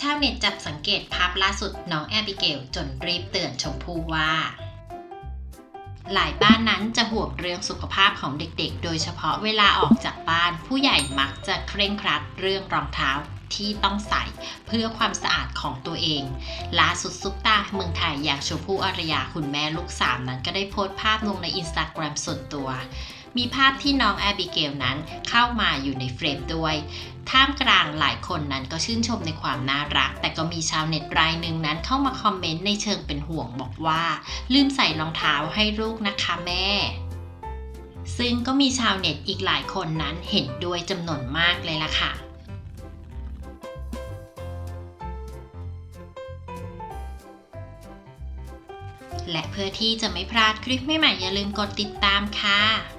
ชาวเน็ตจับสังเกตภาพล่าสุดน้องแอบิเกลจนรีบเตือนชมพู่ว่า หลายบ้านนั้นจะห่วงเรื่องสุขภาพของเด็กๆ โดยเฉพาะเวลาออกจากบ้านผู้ใหญ่มักจะเคร่งครัดเรื่องรองเท้าที่ต้องใส่เพื่อความสะอาดของตัวเองล่าสุดซุปตาเมืองไทยอย่างชมพู่อารยาคุณแม่ลูกสามนั้นก็ได้โพสต์ภาพลงในอินสตาแกรมส่วนตัว มีภาพที่น้องแอบิเกลนั้นเข้ามาอยู่ในเฟรมด้วย ท่ามกลางหลายคนนั้นก็ชื่นชมในความน่ารัก แต่ก็มีชาวเน็ตรายหนึ่งนั้นเข้ามาคอมเมนต์ในเชิงเป็นห่วงบอกว่า ลืมใส่รองเท้าให้ลูกนะคะแม่ซึ่งก็มีชาวเน็ตอีกหลายคนนั้นเห็นด้วยจำนวนมากเลยล่ะค่ะ และเพื่อที่จะไม่พลาดคลิปใหม่ๆอย่าลืมกดติดตามค่ะ